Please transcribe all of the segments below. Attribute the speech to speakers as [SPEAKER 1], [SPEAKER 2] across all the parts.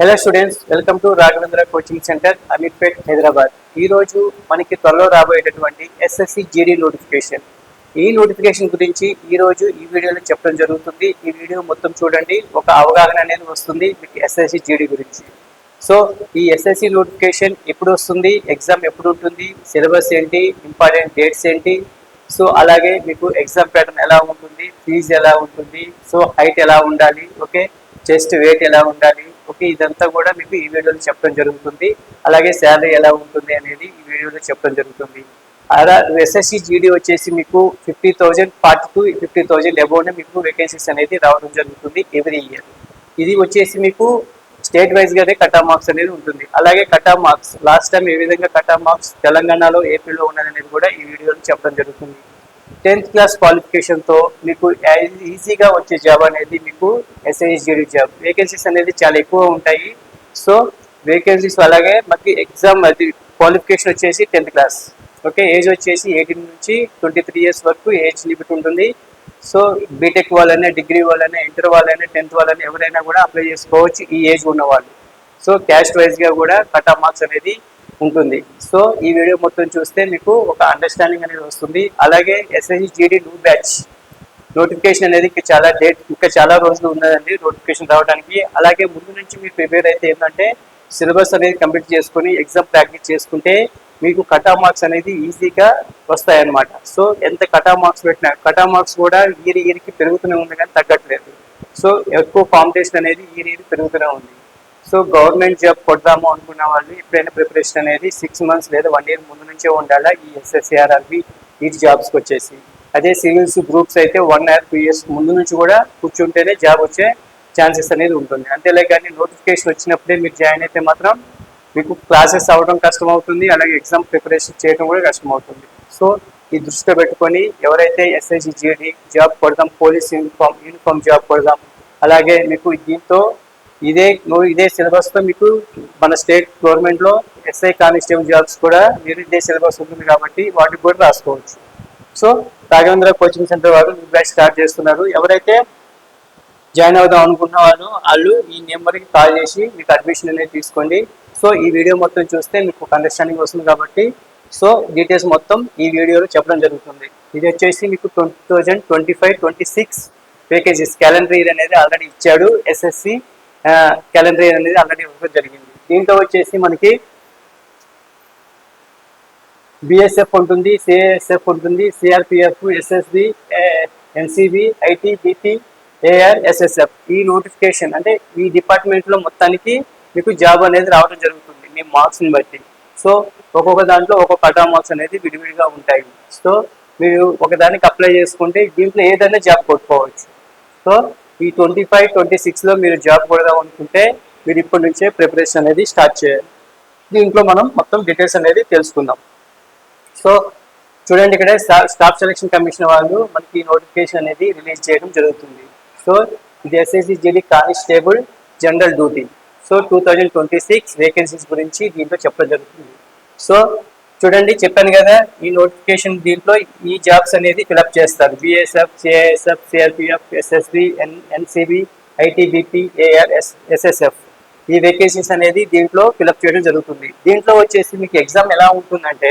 [SPEAKER 1] Hello students welcome to Raghavendra coaching centre Ameerpet Hyderabad ఈరోజు మనకి త్వరలో రాబోయేటటువంటి ఎస్ఎస్సి జీడీ నోటిఫికేషన్ ఈ నోటిఫికేషన్ గురించి ఈరోజు ఈ వీడియోలో చెప్పడం జరుగుతుంది. ఈ వీడియో మొత్తం చూడండి. ఒక అవగాహన అనేది వస్తుంది మీకు ఎస్ఎస్సి జీడీ గురించి. సో ఈ ఎస్ఎస్సి నోటిఫికేషన్ ఎప్పుడు వస్తుంది? ఎగ్జామ్ ఎప్పుడు ఉంటుంది? సిలబస్ ఏంటి? ఇంపార్టెంట్ డేట్స్ ఏంటి? సో అలాగే మీకు ఎగ్జామ్ ప్యాటర్న్ ఎలా ఉంటుంది? ఫీజు ఎలా ఉంటుంది? సో హైట్ ఎలా ఉండాలి? ఓకే చెస్ట్ వెయిట్ ఎలా ఉండాలి? ఓకే ఇదంతా కూడా మీకు ఈ వీడియోలో చెప్పడం జరుగుతుంది. అలాగే శాలరీ ఎలా ఉంటుంది అనేది ఈ వీడియోలో చెప్పడం జరుగుతుంది. అలా ఎస్ఎస్సి జీడీ వచ్చేసి మీకు fifty thousand forty two fifty thousand అబౌవ్నే మీకు వేకెన్సీస్ అనేది రావడం జరుగుతుంది ఎవ్రీ ఇయర్ ఇది వచ్చేసి మీకు స్టేట్ వైజ్గానే కటా మార్క్స్ అనేది ఉంటుంది. అలాగే కటా మార్క్స్ లాస్ట్ టైం ఏ విధంగా కటా మార్క్స్ తెలంగాణలో ఏపీలో ఉన్నది అనేది కూడా ఈ వీడియోలో చెప్పడం జరుగుతుంది. టెన్త్ క్లాస్ క్వాలిఫికేషన్తో మీకు ఈజీగా వచ్చే జాబ్ అనేది మీకు ఎస్ఐఎస్జిడి జాబ్. వేకెన్సీస్ అనేది చాలా ఎక్కువ ఉంటాయి. సో వేకెన్సీస్ అలాగే మనకి ఎగ్జామ్ అది క్వాలిఫికేషన్ వచ్చేసి టెన్త్ క్లాస్. ఓకే ఏజ్ వచ్చేసి ఎయిటీన్ నుంచి ట్వంటీ త్రీ ఇయర్స్ వరకు ఏజ్ లిమిట్ ఉంటుంది. సో బీటెక్ వాళ్ళైనా డిగ్రీ వాళ్ళైనా ఇంటర్ వాళ్ళైనా టెన్త్ వాళ్ళైనా ఎవరైనా కూడా అప్లై చేసుకోవచ్చు ఈ ఏజ్ ఉన్న వాళ్ళు సో క్యాస్ట్ వైజ్గా కూడా కట్ ఆఫ్ మార్క్స్ అనేది ఉంటుంది. సో ఈ వీడియో మొత్తం చూస్తే మీకు ఒక అండర్స్టాండింగ్ అనేది వస్తుంది. అలాగే SSC GD new batch notification అనేది ఇంకా చాలా డేట్ ఇంకా చాలా రోజులు ఉన్నదండి నోటిఫికేషన్ రావడానికి. అలాగే ముందు నుంచి మీరు ప్రిపేర్ అయితే ఏంటంటే సిలబస్ అనేది కంప్లీట్ చేసుకొని ఎగ్జామ్ ప్రాక్టీస్ చేసుకుంటే మీకు కటా మార్క్స్ అనేది ఈజీగా వస్తాయన్నమాట. సో ఎంత కటా మార్క్స్ పెట్టినా కటా మార్క్స్ కూడా ఇయర్ ఇయర్కి పెరుగుతూనే ఉంది కానీ తగ్గట్లేదు. సో ఎక్కువ కాంపిటీషన్ అనేది ఇయర్ ఇయర్ పెరుగుతూనే ఉంది. సో గవర్నమెంట్ జాబ్ కొడదాము అనుకున్న వాళ్ళు ఎప్పుడైనా ప్రిపరేషన్ అనేది సిక్స్ మంత్స్ లేదా వన్ ఇయర్ ముందు నుంచే ఉండాలా? ఈ ఎస్ఎస్సిఆర్ఆర్బి ఈ జాబ్స్కి వచ్చేసి. అదే సివిల్స్ గ్రూప్స్ అయితే వన్ ఇయర్ టూ ఇయర్స్ ముందు నుంచి కూడా కూర్చుంటేనే జాబ్ వచ్చే ఛాన్సెస్ అనేది ఉంటుంది. అంతేలే కానీ నోటిఫికేషన్ వచ్చినప్పుడే మీరు జాయిన్ అయితే మాత్రం మీకు క్లాసెస్ అవ్వడం కష్టం అవుతుంది అలాగే ఎగ్జామ్ ప్రిపరేషన్ చేయడం కూడా కష్టం అవుతుంది సో ఈ దృష్టిలో పెట్టుకొని ఎవరైతే ఎస్ఐజి జీడీ జాబ్ కొడదాం పోలీస్ యూనిఫామ్ యూనిఫామ్ జాబ్ కొడదాం అలాగే మీకు దీంతో ఇదే ఇదే సిలబస్తో మీకు మన స్టేట్ గవర్నమెంట్లో ఎస్ఐ కానిస్టేబుల్ జాబ్స్ కూడా మీరు ఇదే సిలబస్ ఉంటుంది కాబట్టి వాటికి కూడా రాసుకోవచ్చు. సో రాఘవేంద్ర కోచింగ్ సెంటర్ వారు బ్యాచ్ స్టార్ట్ చేస్తున్నారు. ఎవరైతే జాయిన్ అవుదాం అనుకున్న వాళ్ళు వాళ్ళు ఈ నెంబర్కి కాల్ చేసి మీకు అడ్మిషన్ అనేది తీసుకోండి. సో ఈ వీడియో మొత్తం చూస్తే మీకు ఒక అండర్స్టాండింగ్ వస్తుంది కాబట్టి సో డీటెయిల్స్ మొత్తం ఈ వీడియోలో చెప్పడం జరుగుతుంది. ఇది వచ్చేసి మీకు twenty thousand twenty five twenty six vacancies calendar year అనేది ఆల్రెడీ ఇచ్చాడు ఎస్ఎస్సి క్యాలెండర్ ఇయర్ అనేది ఆల్రెడీ ఇవ్వడం జరిగింది. దీంట్లో వచ్చేసి మనకి బిఎస్ఎఫ్ ఉంటుంది సిఏఎస్ఎఫ్ ఉంటుంది CRPF SSB NCB ITBP AR SSF ఈ నోటిఫికేషన్ అంటే ఈ డిపార్ట్మెంట్లో మొత్తానికి మీకు జాబ్ అనేది రావడం జరుగుతుంది మీ మార్క్స్ని బట్టి. సో ఒక్కొక్క దాంట్లో ఒక్కొక్క కటా మార్క్స్ అనేది విడివిడిగా ఉంటాయి. సో మీరు ఒకదానికి అప్లై చేసుకుంటే దీంట్లో ఏదైనా జాబ్ కొట్టుకోవచ్చు. సో ఈ ట్వంటీ ఫైవ్ ట్వంటీ సిక్స్లో మీరు జాబ్ కొడదాం అనుకుంటే మీరు ఇప్పటి నుంచే ప్రిపరేషన్ అనేది స్టార్ట్ చేయాలి. దీంట్లో మనం మొత్తం డీటెయిల్స్ అనేది తెలుసుకుందాం. సో చూడండి ఇక్కడ స్టాఫ్ సెలక్షన్ కమిషన్ వాళ్ళు మనకి నోటిఫికేషన్ అనేది రిలీజ్ చేయడం జరుగుతుంది. సో ఇది SSC GD constable general duty. So two thousand twenty six vacancies గురించి దీంట్లో చెప్పడం జరుగుతుంది. సో చూడండి చెప్పాను కదా ఈ నోటిఫికేషన్ దీంట్లో ఈ జాబ్స్ అనేది ఫిలప్ చేస్తారు. BSF CISF CRPF SSB N NCB ITBP AR S SSF ఈ వేకెన్సీస్ అనేది దీంట్లో ఫిలప్ చేయడం జరుగుతుంది. దీంట్లో వచ్చేసి మీకు ఎగ్జామ్ ఎలా ఉంటుందంటే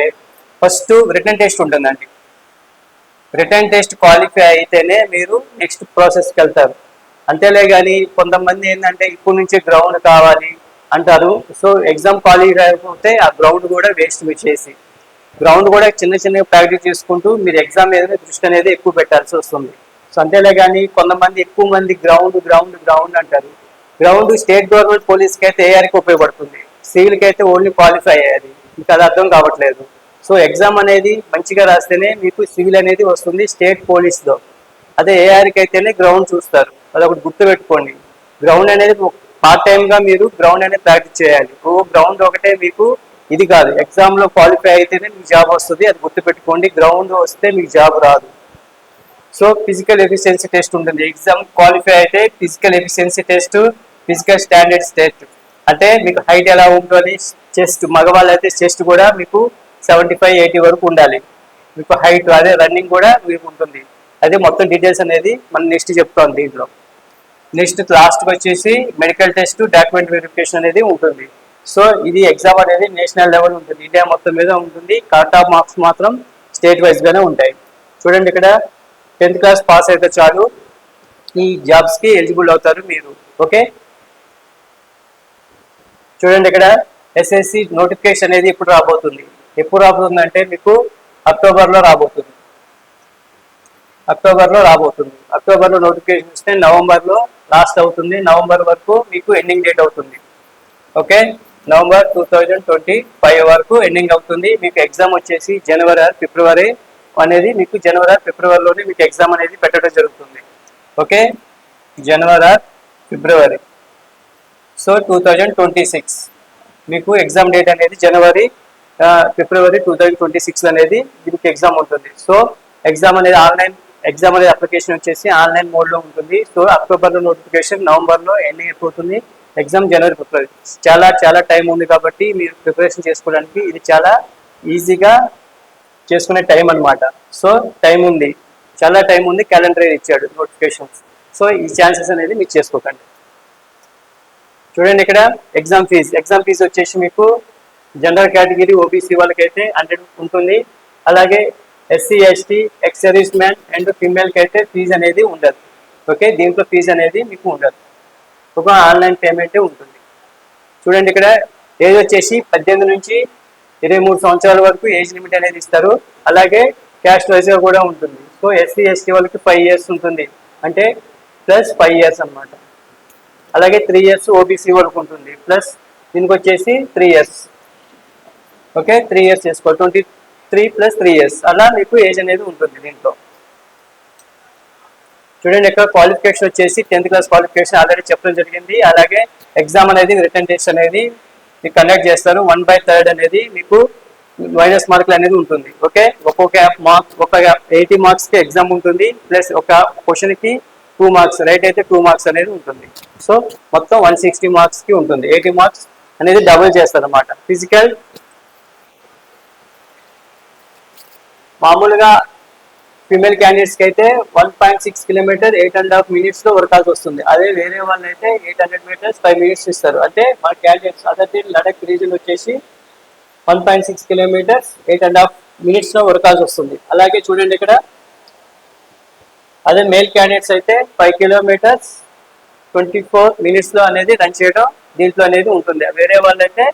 [SPEAKER 1] ఫస్ట్ రిటర్న్ టెస్ట్ ఉంటుందండి. రిటర్న్ టెస్ట్ క్వాలిఫై అయితేనే మీరు నెక్స్ట్ ప్రాసెస్కి వెళ్తారు. అంతేలే కానీ కొంతమంది ఏంటంటే ఇప్పుడు నుంచే గ్రౌండ్ కావాలి అంటారు. సో ఎగ్జామ్ క్వాలిఫై అయిపోతే ఆ గ్రౌండ్ కూడా వేస్ట్ మీరు చేసి గ్రౌండ్ కూడా చిన్న చిన్న ప్రాక్టీస్ చేసుకుంటూ మీరు ఎగ్జామ్ ఏదైనా దృష్టి అనేది ఎక్కువ పెట్టాల్సి వస్తుంది. సో అంతేలే కానీ కొంతమంది ఎక్కువ మంది గ్రౌండ్ గ్రౌండ్ గ్రౌండ్ అంటారు. గ్రౌండ్ స్టేట్ గవర్నమెంట్ పోలీస్కి అయితే ఏఆర్కి ఉపయోగపడుతుంది? సివిల్కి అయితే ఓన్లీ క్వాలిఫై అయ్యేది. మీకు అది అర్థం కావట్లేదు. సో ఎగ్జామ్ అనేది మంచిగా రాస్తేనే మీకు సివిల్ అనేది వస్తుంది స్టేట్ పోలీస్లో అదే ఏఆర్కి అయితేనే గ్రౌండ్ చూస్తారు. అదొకటి గుర్తుపెట్టుకోండి. గ్రౌండ్ అనేది పార్ట్ టైం గా మీరు గ్రౌండ్ అనేది ప్రాక్టీస్ చేయాలి. ఓ గ్రౌండ్ ఒకటే మీకు ఇది కాదు. ఎగ్జామ్లో క్వాలిఫై అయితేనే మీకు జాబ్ వస్తుంది. అది గుర్తుపెట్టుకోండి. గ్రౌండ్ వస్తే మీకు జాబ్ రాదు. సో ఫిజికల్ ఎఫిషియన్సీ టెస్ట్ ఉంటుంది. ఎగ్జామ్ క్వాలిఫై అయితే physical efficiency test physical standards test అంటే మీకు హైట్ ఎలా ఉంటుంది? చెస్ట్ మగవాళ్ళు అయితే చెస్ట్ కూడా మీకు సెవెంటీ ఫైవ్ ఎయిటీ వరకు ఉండాలి. మీకు హైట్ అదే రన్నింగ్ కూడా మీకు ఉంటుంది. అదే మొత్తం డీటెయిల్స్ అనేది మనం నెక్స్ట్ చెప్తాం దీంట్లో. నెక్స్ట్ లాస్ట్ వచ్చేసి మెడికల్ టెస్ట్ డాక్యుమెంట్ వెరిఫికేషన్ అనేది ఉంటుంది. సో ఇది ఎగ్జామ్ అనేది నేషనల్ లెవెల్ ఉంటుంది. ఇండియా మొత్తం మీద ఉంటుంది. కట్ ఆఫ్ మార్క్స్ మాత్రం స్టేట్ వైజ్గానే ఉంటాయి. చూడండి ఇక్కడ టెన్త్ క్లాస్ పాస్ అయితే చాలు. ఈ జాబ్స్కి ఎలిజిబుల్ అవుతారు మీరు. ఓకే? చూడండి ఇక్కడ ఎస్ఎస్సి నోటిఫికేషన్ అనేది ఎప్పుడు రాబోతుంది? ఎప్పుడు రాబోతుంది అంటే మీకు అక్టోబర్లో రాబోతుంది. అక్టోబర్లో రాబోతుంది. అక్టోబర్లో నోటిఫికేషన్ ఇస్తే నవంబర్లో లాస్ట్ అవుతుంది నవంబర్ వరకు మీకు ఎండింగ్ డేట్ అవుతుంది. Okay? November two thousand twenty five వరకు ఎండింగ్ అవుతుంది. మీకు ఎగ్జామ్ వచ్చేసి జనవరి ఆర్ ఫిబ్రవరి అనేది మీకు జనవరి ఆర్ ఫిబ్రవరిలోనే మీకు ఎగ్జామ్ అనేది పెట్టడం జరుగుతుంది. Okay? January or February. So two thousand twenty six మీకు ఎగ్జామ్ డేట్ అనేది January February two thousand twenty six అనేది మీకు ఎగ్జామ్ ఉంటుంది. సో ఎగ్జామ్ అనేది ఆన్లైన్ ఎగ్జామ్ అనేది అప్లికేషన్ వచ్చేసి ఆన్లైన్ మోడ్లో ఉంటుంది. సో అక్టోబర్లో నోటిఫికేషన్ నవంబర్లో ఎన్ని అయిపోతుంది. ఎగ్జామ్ జనవరి ఫిబ్రవరి చాలా చాలా టైం ఉంది కాబట్టి మీరు ప్రిపరేషన్ చేసుకోవడానికి ఇది చాలా ఈజీగా చేసుకునే టైం అన్నమాట. సో టైం ఉంది. చాలా టైం ఉంది. క్యాలెండర్ ఇచ్చాడు నోటిఫికేషన్స్ సో ఈ ఛాన్సెస్ అనేది మీరు చేసుకోకండి. చూడండి ఇక్కడ ఎగ్జామ్ ఫీజు ఎగ్జామ్ ఫీజు వచ్చేసి మీకు జనరల్ కేటగిరీ ఓబీసీ వాళ్ళకైతే హండ్రెడ్ ఉంటుంది. అలాగే SC ST ex service man and ఫీమేల్కి అయితే ఫీజు అనేది ఉండదు. ఓకే దీంట్లో ఫీజు అనేది మీకు ఉండదు. ఒక ఆన్లైన్ పేమెంటే ఉంటుంది. చూడండి ఇక్కడ ఏజ్ వచ్చేసి పద్దెనిమిది నుంచి ఇరవై మూడు సంవత్సరాల వరకు ఏజ్ లిమిట్ అనేది ఇస్తారు. అలాగే క్యాష్ వైజ్గా కూడా ఉంటుంది. సో ఎస్సీ ఎస్టీ వాళ్ళకి ఫైవ్ ఇయర్స్ ఉంటుంది. అంటే ప్లస్ ఫైవ్ ఇయర్స్ అన్నమాట. అలాగే త్రీ ఇయర్స్ ఓబీసీ వాళ్ళకి ఉంటుంది. ప్లస్ దీనికి వచ్చేసి three years okay three years చేసుకోవాలి. Twenty three plus three years అలా మీకు ఏజ్ అనేది ఉంటుంది దీంట్లో. చూడండి ఇక్కడ క్వాలిఫికేషన్ వచ్చేసి టెన్త్ క్లాస్ క్వాలిఫికేషన్ ఆల్రెడీ చెప్పడం జరిగింది. అలాగే ఎగ్జామ్ అనేది రిటర్న్ టెస్ట్ అనేది మీకు కండక్ట్ చేస్తారు. వన్ బై థర్డ్ అనేది మీకు మైనస్ మార్కులు అనేది ఉంటుంది. ఓకే ఒక్కొక్క మార్క్స్ ఒక ఎయిటీ మార్క్స్కి ఎగ్జామ్ ఉంటుంది. ప్లస్ ఒక క్వశ్చన్కి టూ మార్క్స్ రైట్ అయితే టూ మార్క్స్ అనేది ఉంటుంది. సో మొత్తం వన్ సిక్స్టీ మార్క్స్కి ఉంటుంది. ఎయిటీ మార్క్స్ అనేది డబుల్ చేస్తారు అన్నమాట ఫిజికల్ మామూలుగా ఫిమేల్ క్యాండిడేట్స్కి అయితే one point six kilometre eight and half మినిట్స్లో వర్కాల్సి వస్తుంది. అదే వేరే వాళ్ళు అయితే eight hundred metres five minutes ఇస్తారు. అంటే మన క్యాండిడేట్స్ అదే లడక్ రీజన్ వచ్చేసి one point six kilometres eight and half మినిట్స్లో వర్కాల్సి వస్తుంది. అలాగే చూడండి ఇక్కడ. అదే మేల్ క్యాండిడేట్స్ అయితే ఫైవ్ కిలోమీటర్స్ ట్వంటీ ఫోర్ మినిట్స్లో అనేది రన్ చేయడం దీంట్లో అనేది ఉంటుంది. వేరే వాళ్ళు అయితే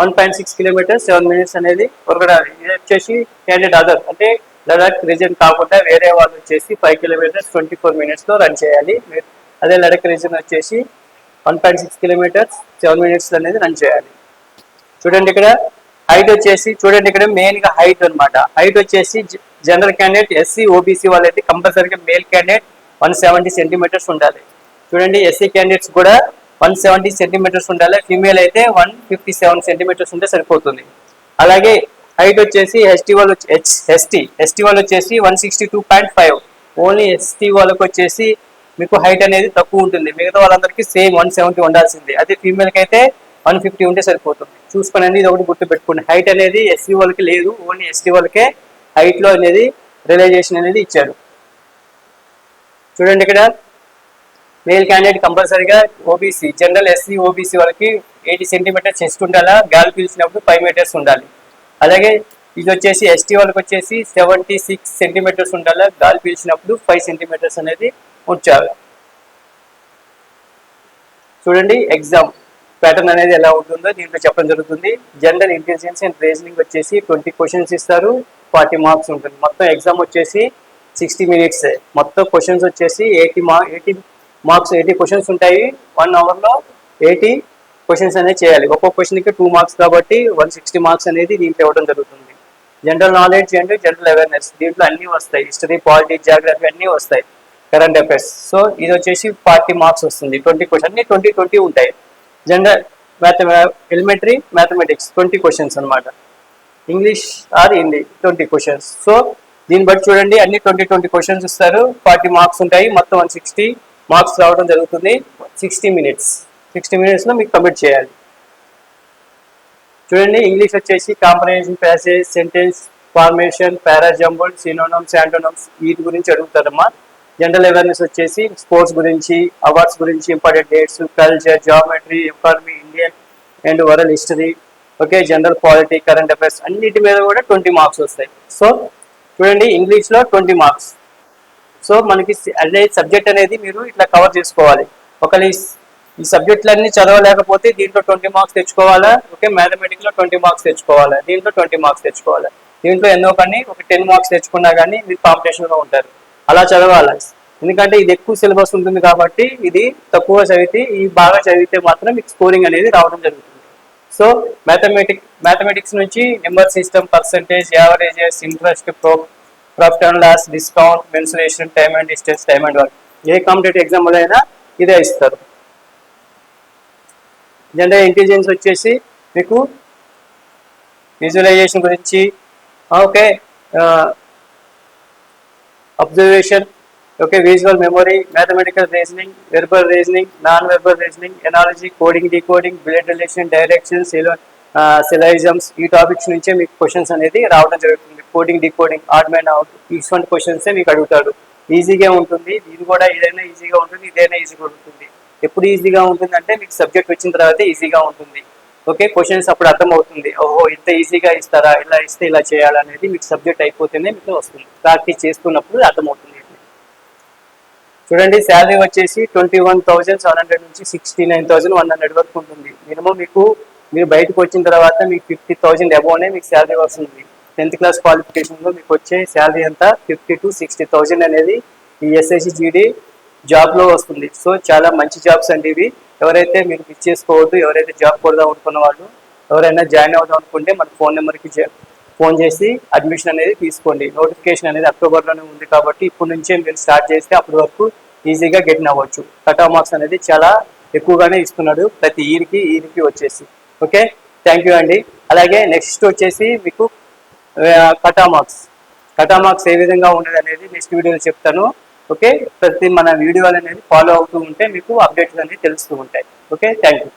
[SPEAKER 1] one point six kilometres seven minutes అనేది ఉరగడాలి ఇది వచ్చేసి క్యాండిడేట్ అదర్ అంటే లడాక్ రీజన్ కాకుండా వేరే వాళ్ళు వచ్చేసి ఫైవ్ కిలోమీటర్స్ ట్వంటీ ఫోర్ మినిట్స్లో రన్ చేయాలి. అదే లడక్ రీజన్ వచ్చేసి one point six kilometres seven minutes అనేది రన్ చేయాలి. చూడండి ఇక్కడ హైట్ వచ్చేసి చూడండి ఇక్కడ మెయిన్గా హైట్ అనమాట హైట్ వచ్చేసి జనరల్ క్యాండిడేట్ ఎస్సీ ఓబీసీ వాళ్ళైతే కంపల్సరీగా male candidate one seventy centimetres ఉండాలి. చూడండి ఎస్సీ క్యాండిడేట్స్ కూడా వన్ సెవెంటీ సెంటీమీటర్స్ ఉండాలి. ఫీమేల్ అయితే వన్ ఫిఫ్టీ సెవెన్ సెంటీమీటర్స్ ఉంటే సరిపోతుంది. అలాగే హైట్ వచ్చేసి ఎస్టీ వాళ్ళు ఎస్టీ ఎస్టీ వాళ్ళు వచ్చేసి one sixty two point five only ST వాళ్ళకి వచ్చేసి మీకు హైట్ అనేది తక్కువ ఉంటుంది. మిగతా వాళ్ళందరికీ సేమ్ వన్ సెవెంటీ ఉండాల్సింది. అదే ఫీమేల్కి అయితే వన్ ఫిఫ్టీ ఉంటే సరిపోతుంది. చూసుకొని అనేది ఇది ఒకటి గుర్తు పెట్టుకోండి హైట్ అనేది ఎస్సీ వాళ్ళకి లేదు. ఓన్లీ ఎస్టీ వాళ్ళకే హైట్లో అనేది రియలైజేషన్ అనేది ఇచ్చాడు చూడండి ఇక్కడ. మేల్ క్యాండిడేట్ కంపల్సరీగా ఓబీసీ జనరల్ ఎస్సీ ఓబీసీ వాళ్ళకి ఎయిటీ సెంటీమీటర్స్ చెస్ట్ ఉండాలా? గాలి పీల్చినప్పుడు ఫైవ్ మీటర్స్ ఉండాలి. అలాగే ఇది వచ్చేసి ఎస్టీ వాళ్ళకి వచ్చేసి సెవెంటీ సిక్స్ సెంటీమీటర్స్ ఉండాలా? గాలి పీల్చినప్పుడు ఫైవ్ సెంటీమీటర్స్ అనేది ఉంచాలి. చూడండి ఎగ్జామ్ ప్యాటర్న్ అనేది ఎలా ఉంటుందో దీంట్లో చెప్పడం జరుగుతుంది. జనరల్ ఇంటెలిజెన్స్ అండ్ రీజనింగ్ వచ్చేసి ట్వంటీ క్వశ్చన్స్ ఇస్తారు. ఫార్టీ మార్క్స్ ఉంటుంది. మొత్తం ఎగ్జామ్ వచ్చేసి సిక్స్టీ మినిట్స్ మొత్తం క్వశ్చన్స్ వచ్చేసి eighty mark eighty marks eighty questions ఉంటాయి. వన్ అవర్లో ఎయిటీ క్వశ్చన్స్ అనేది చేయాలి. ఒక్కొక్క క్వశ్చన్కి టూ మార్క్స్ కాబట్టి వన్ సిక్స్టీ మార్క్స్ అనేది దీంట్లో ఇవ్వడం జరుగుతుంది. General knowledge and general awareness దీంట్లో అన్నీ వస్తాయి. హిస్టరీ పాలిటీ జాగ్రఫీ అన్నీ వస్తాయి. కరెంట్ అఫైర్స్ సో ఇది వచ్చేసి ఫార్టీ మార్క్స్ వస్తుంది. ట్వంటీ క్వశ్చన్ అన్ని ట్వంటీ ట్వంటీ ఉంటాయి. General math elementary mathematics twenty questions అన్నమాట. English or Hindi twenty questions so దీన్ని బట్టి చూడండి. అన్ని ట్వంటీ ట్వంటీ క్వశ్చన్స్ ఇస్తారు. ఫార్టీ మార్క్స్ ఉంటాయి. మొత్తం వన్ సిక్స్టీ మార్క్స్ రావడం జరుగుతుంది. Sixty minutes. సిక్స్టీ మినిట్స్లో మీకు కంప్లీట్ చేయాలి. చూడండి ఇంగ్లీష్ వచ్చేసి comprehension passage sentence formation para jumble synonyms antonyms వీటి గురించి అడుగుతారమ్మా. జనరల్ అవేర్నెస్ వచ్చేసి స్పోర్ట్స్ గురించి అవార్డ్స్ గురించి important dates culture geometry economy Indian and world history okay general polity current affairs అన్నిటి మీద కూడా ట్వంటీ మార్క్స్ వస్తాయి. సో చూడండి ఇంగ్లీష్లో ట్వంటీ మార్క్స్. సో మనకి అదే సబ్జెక్ట్ అనేది మీరు ఇట్లా కవర్ చేసుకోవాలి. ఒకవేళ ఈ ఈ సబ్జెక్టులన్నీ చదవలేకపోతే దీంట్లో ట్వంటీ మార్క్స్ తెచ్చుకోవాలా? ఓకే మ్యాథమెటిక్స్లో ట్వంటీ మార్క్స్ తెచ్చుకోవాలా? దీంట్లో ట్వంటీ మార్క్స్ తెచ్చుకోవాలా? దీంట్లో ఎన్నో కానీ ఒక టెన్ మార్క్స్ తెచ్చుకున్నా కానీ మీరు కాంపిటీషన్లో ఉంటారు. అలా చదవాలి? ఎందుకంటే ఇది ఎక్కువ సిలబస్ ఉంటుంది కాబట్టి ఇది తక్కువ చదివితే ఈ బాగా చదివితే మాత్రం మీకు స్కోరింగ్ అనేది రావడం జరుగుతుంది. సో మ్యాథమెటిక్ మ్యాథమెటిక్స్ నుంచి number system percentage averages interest pro profit and loss discount mensuration time and distance time and work A competitive ఎగ్జామ్లో అయినా ఇదే ఇస్తారు. జనరల్ ఇంటెలిజెన్స్ వచ్చేసి మీకు విజువలైజేషన్ గురించి okay observation okay visual memory mathematical reasoning verbal reasoning non verbal reasoning analogy coding decoding blood relation directions syllogisms ఈ topics నుంచే మీకు క్వశ్చన్స్ అనేది రావడం జరుగుతుంది. Coding decoding odd man out ఇటువంటి క్వశ్చన్సే మీకు అడుగుతాడు. ఈజీగా ఉంటుంది ఇది కూడా ఏదైనా ఈజీగా ఉంటుంది ఇదైనా ఈజీగా ఉంటుంది. ఎప్పుడు ఈజీగా ఉంటుంది అంటే మీకు సబ్జెక్ట్ వచ్చిన తర్వాత ఈజీగా ఉంటుంది. ఓకే క్వశ్చన్స్ అప్పుడు అర్థం అవుతుంది ఓహో ఇంత ఈజీగా ఇస్తారా ఇలా ఇస్తే ఇలా చేయాలనేది మీకు సబ్జెక్ట్ అయిపోతేనే మీకు వస్తుంది. ప్రాక్టీస్ చేస్తున్నప్పుడు అర్థమవుతుంది. చూడండి శాలరీ వచ్చేసి twenty one thousand seven hundred నుంచి sixty nine thousand one hundred వరకు ఉంటుంది. మినిమం మీకు మీరు బయటకు వచ్చిన తర్వాత మీకు ఫిఫ్టీ థౌసండ్ అబోనే మీకు శాలరీ వస్తుంది. టెన్త్ క్లాస్ క్వాలిఫికేషన్లో మీకు వచ్చే శాలరీ అంతా ఫిఫ్టీ టు సిక్స్టీ థౌసండ్ అనేది ఈ ఎస్ఎస్సి జీడీ జాబ్లో వస్తుంది. సో చాలా మంచి జాబ్స్ అండి ఇవి. ఎవరైతే మీరు మిస్ చేసుకోవద్దు ఎవరైతే జాబ్ కొడదాం అనుకున్న వాళ్ళు ఎవరైనా జాయిన్ అవుదాం అనుకుంటే మన ఫోన్ నెంబర్కి ఫోన్ చేసి అడ్మిషన్ అనేది తీసుకోండి. నోటిఫికేషన్ అనేది అక్టోబర్లోనే ఉంది కాబట్టి ఇప్పటి నుంచే మీరు స్టార్ట్ చేస్తే అప్పటి వరకు ఈజీగా గెట్ అవ్వచ్చు. కట్ ఆఫ్ మార్క్స్ అనేది చాలా ఎక్కువగానే ఇస్తున్నాడు ప్రతి ఇయర్కి ఇయర్కి వచ్చేసి. ఓకే? థ్యాంక్ యూ అండి. అలాగే నెక్స్ట్ వచ్చేసి మీకు కటా మార్క్స్. కటా మార్క్స్ ఏ విధంగా ఉండదు అనేది నెక్స్ట్ వీడియోలో చెప్తాను. ఓకే? ప్రతి మన వీడియోలు అనేది ఫాలో అవుతూ ఉంటే మీకు అప్డేట్స్ అనేవి తెలుస్తూ ఉంటాయి. ఓకే? Thank you